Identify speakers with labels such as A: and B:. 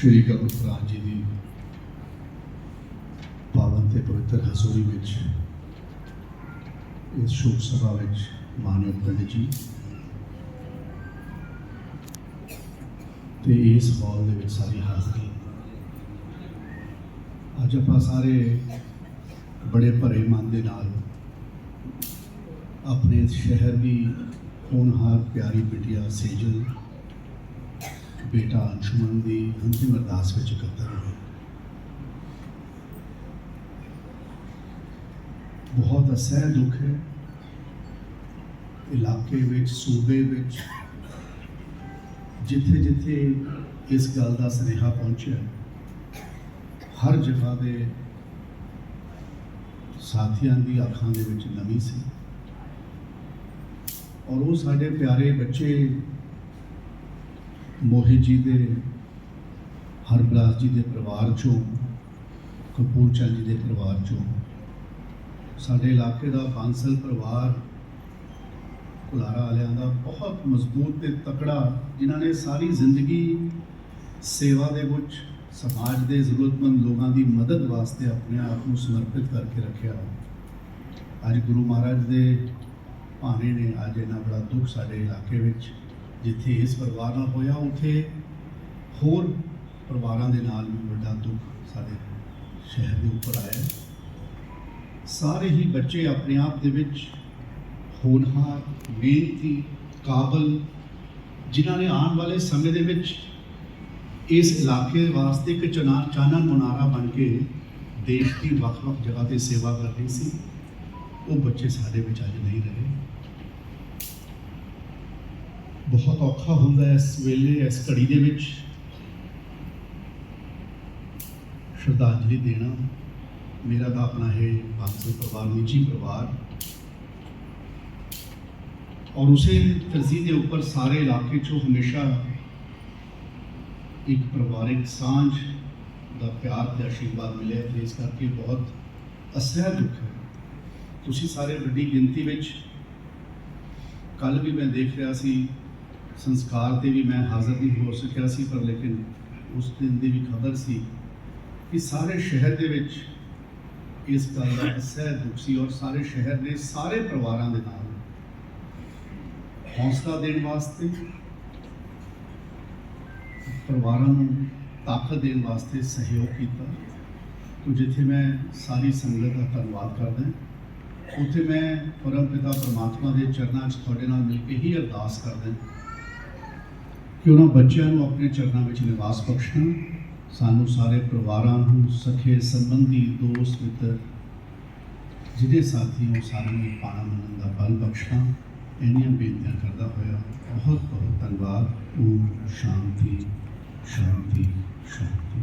A: ਸ਼੍ਰੀ ਗੁਰੂ ਗ੍ਰੰਥ ਜੀ ਦੀ ਪਾਵਨ ਤੇ ਪਵਿੱਤਰ ਹਜ਼ੂਰੀ ਵਿੱਚ, ਇਸ ਸ਼ੋਕ ਸਭਾ ਵਿੱਚ ਮਾਨਯੋਗ ਪੰਡਿਤ ਜੀ। ਤੇ ਇਸ ਹਾਲ ਦੇ ਵਿੱਚ ਸਾਰੀ ਹਾਜ਼ਰੀ। ਅੱਜ ਆਪਾਂ ਸਾਰੇ ਬੜੇ ਭਰੇ ਮਨ ਦੇ ਨਾਲ ਆਪਣੇ ਸ਼ਹਿਰ ਦੀ ਹੋਣਹਾਰ ਪਿਆਰੀ ਬਿਟਿਆ ਸੇਜਲ ਬੇਟਾ ਅੰਸ਼ੁਮਨ ਦੀ ਅੰਤਿਮ ਅਰਦਾਸ ਵਿੱਚ ਇਕੱਤਰ ਹੋਏ ਬਹੁਤ ਅਸਹਿ ਦੁੱਖ ਹੈ। ਇਲਾਕੇ ਵਿੱਚ, ਸੂਬੇ ਵਿੱਚ, ਜਿੱਥੇ ਜਿੱਥੇ ਇਸ ਗੱਲ ਦਾ ਸੁਨੇਹਾ ਪਹੁੰਚਿਆ, ਹਰ ਜਗ੍ਹਾ ਦੇ ਸਾਥੀਆਂ ਦੀ ਅੱਖਾਂ ਦੇ ਵਿੱਚ ਨਮੀ ਸੀ। ਔਰ ਉਹ ਸਾਡੇ ਪਿਆਰੇ ਬੱਚੇ ਮੋਹਿਤ ਜੀ ਦੇ, ਹਰਬਲਾਸ ਜੀ ਦੇ ਪਰਿਵਾਰ ਚੋਂ ਕਪੂਰ ਜੀ ਦੇ ਪਰਿਵਾਰ ਚੋਂ, ਸਾਡੇ ਇਲਾਕੇ ਦਾ ਬਾਂਸਲ ਪਰਿਵਾਰ, ਕੁਲਾਰਾ ਵਾਲਿਆਂ ਦਾ ਬਹੁਤ ਮਜ਼ਬੂਤ ਤੇ ਤਕੜਾ, ਜਿਨ੍ਹਾਂ ਨੇ ਸਾਰੀ ਜ਼ਿੰਦਗੀ ਸੇਵਾ ਦੇ ਵਿੱਚ, ਸਮਾਜ ਦੇ ਜ਼ਰੂਰਤਮੰਦ ਲੋਕਾਂ ਦੀ ਮਦਦ ਵਾਸਤੇ ਆਪਣੇ ਆਪ ਨੂੰ ਸਮਰਪਿਤ ਕਰਕੇ ਰੱਖਿਆ। ਅੱਜ ਗੁਰੂ ਮਹਾਰਾਜ ਦੇ ਭਾਣੇ ਨੇ, ਅੱਜ ਇਹਨਾਂ ਬੜਾ ਦੁੱਖ ਸਾਡੇ ਇਲਾਕੇ ਵਿੱਚ। ਜਿੱਥੇ ਇਸ ਪਰਿਵਾਰ ਨਾਲ ਹੋਇਆ, ਉੱਥੇ ਹੋਰ ਪਰਿਵਾਰਾਂ ਦੇ ਨਾਲ ਵੀ ਵੱਡਾ ਦੁੱਖ ਸਾਡੇ ਸ਼ਹਿਰ ਦੇ ਉੱਪਰ ਆਇਆ। ਸਾਰੇ ਹੀ ਬੱਚੇ ਆਪਣੇ ਆਪ ਦੇ ਵਿੱਚ ਹੋਣਹਾਰ ਮਿਹਨਤੀ ਕਾਬਲ, ਜਿਨ੍ਹਾਂ ਨੇ ਆਉਣ ਵਾਲੇ ਸਮੇਂ ਦੇ ਵਿੱਚ ਇਸ ਇਲਾਕੇ ਵਾਸਤੇ ਇੱਕ ਚਨਾ, ਚਾਨਣ ਮੁਨਾਰਾ ਬਣ ਕੇ ਦੇਸ਼ ਦੀ ਵੱਖ-ਵੱਖ ਜਗ੍ਹਾ ਤੇ ਸੇਵਾ ਕਰ ਰਹੀ ਸੀ, ਉਹ ਬੱਚੇ ਸਾਡੇ ਵਿੱਚ ਅੱਜ ਨਹੀਂ ਰਹੇ। ਬਹੁਤ ਔਖਾ ਹੁੰਦਾ ਹੈ ਇਸ ਵੇਲੇ, ਇਸ ਘੜੀ ਦੇ ਵਿੱਚ। ਸ਼ਰਧਾਂਜਲੀ ਦੇਣਾ ਮੇਰਾ ਤਾਂ ਆਪਣਾ ਹੈ ਬਾਂਸਲ ਪਰਿਵਾਰ, ਨਿੱਜੀ ਪਰਿਵਾਰ। ਔਰ ਉਸੇ ਤਰਜ਼ੀਹ ਦੇ ਉੱਪਰ ਸਾਰੇ ਇਲਾਕੇ 'ਚੋਂ ਹਮੇਸ਼ਾ ਇੱਕ ਪਰਿਵਾਰਿਕ ਸਾਂਝ ਦਾ ਪਿਆਰ ਤੇ ਆਸ਼ੀਰਵਾਦ ਮਿਲਿਆ ਤੇ ਇਸ ਕਰਕੇ ਬਹੁਤ ਅਸਹਿ ਦੁੱਖ ਹੈ। ਤੁਸੀਂ ਸਾਰੇ ਵੱਡੀ ਗਿਣਤੀ ਵਿੱਚ ਕੱਲ ਵੀ ਮੈਂ ਦੇਖ ਰਿਹਾ ਸੀ ਸੰਸਕਾਰ ਤੇ ਵੀ ਮੈਂ ਹਾਜ਼ਰ ਨਹੀਂ ਹੋ ਸਕਿਆ ਸੀ, ਪਰ ਲੇਕਿਨ ਉਸ ਦਿਨ ਦੀ ਵੀ ਖਬਰ ਸੀ ਕਿ ਸਾਰੇ ਸ਼ਹਿਰ ਦੇ ਵਿੱਚ ਇਸ ਗੱਲ ਦਾ ਅਸਹਿ ਦੁੱਖ ਸੀ ਔਰ ਸਾਰੇ ਸ਼ਹਿਰ ਦੇ ਸਾਰੇ ਪਰਿਵਾਰਾਂ ਦੇ ਨਾਲ ਹੌਸਲਾ ਦੇਣ ਵਾਸਤੇ, ਪਰਿਵਾਰਾਂ ਨੂੰ ਤਾਕਤ ਦੇਣ ਵਾਸਤੇ ਸਹਿਯੋਗ ਕੀਤਾ। ਤੋ ਜਿੱਥੇ ਮੈਂ ਸਾਰੀ ਸੰਗਤ ਦਾ ਧੰਨਵਾਦ ਕਰਦਾ ਹਾਂ, ਉੱਥੇ ਮੈਂ ਪਰਮ ਪਿਤਾ ਪਰਮਾਤਮਾ ਦੇ ਚਰਨਾਂ 'ਚ ਤੁਹਾਡੇ ਨਾਲ ਮਿਲ ਕੇ ਹੀ ਅਰਦਾਸ ਕਰਦਾ ਕਿ ਉਹਨਾਂ ਬੱਚਿਆਂ ਨੂੰ ਆਪਣੇ ਚਰਨਾਂ ਵਿੱਚ ਨਿਵਾਸ ਬਖਸ਼ਣ, ਸਾਨੂੰ ਸਾਰੇ ਪਰਿਵਾਰਾਂ ਨੂੰ ਸਖੇ ਸੰਬੰਧੀ ਦੋਸਤ ਮਿੱਤਰ, ਜਿਹਦੇ ਸਾਥੀ ਉਹ ਸਾਰਿਆਂ ਨੂੰ ਪਾਣਾ ਮੰਨਣ ਦਾ ਬਲ ਬਖਸ਼ਾਂ, ਇੰਨੀਆਂ ਬੇਨਤੀਆਂ ਕਰਦਾ ਹੋਇਆ ਬਹੁਤ ਬਹੁਤ ਧੰਨਵਾਦ। ਓਮ ਸ਼ਾਂਤੀ ਸ਼ਾਂਤੀ ਸ਼ਾਂਤੀ।